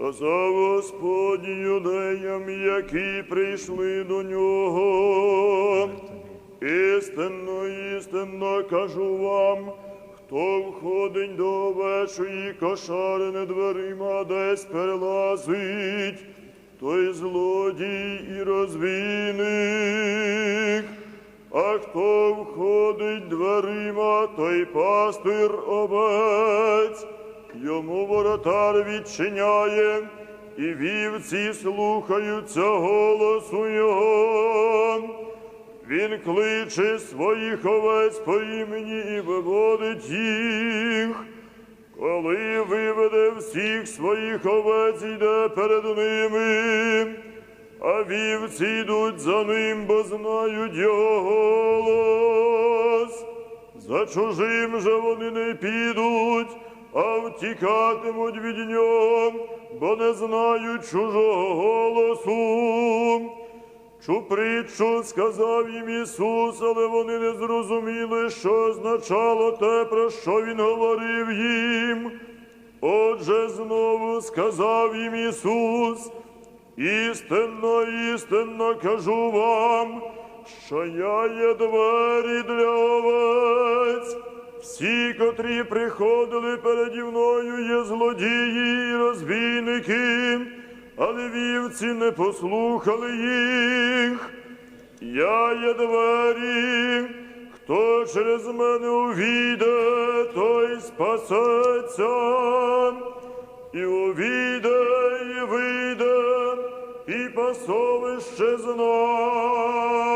Сказав Господь юдеям, які прийшли до нього. Істинно, істинно кажу вам, хто входить до овечої кошари не дверима десь перелазить, той злодій і розбійник. А хто входить дверима, той пастир овець, йому воротар відчиняє, і вівці слухаються голосу його. Він кличе своїх овець по імені і виводить їх. Коли виведе всіх своїх овець, йде перед ними, а вівці йдуть за ним, бо знають його голос. За чужим же вони не підуть, а втікатимуть від нього, бо не знають чужого голосу. Чу притчу сказав їм Ісус, але вони не зрозуміли, що означало те, про що Він говорив їм. Отже, знову сказав їм Ісус, істинно, істинно кажу вам, що я є двері для овець. Всі, котрі приходили переді мною, є злодії і розбійники, але вівці не послухали їх. Я є двері, хто через мене увійде, той спасеться, і увійде, і вийде, і пасовище знайде.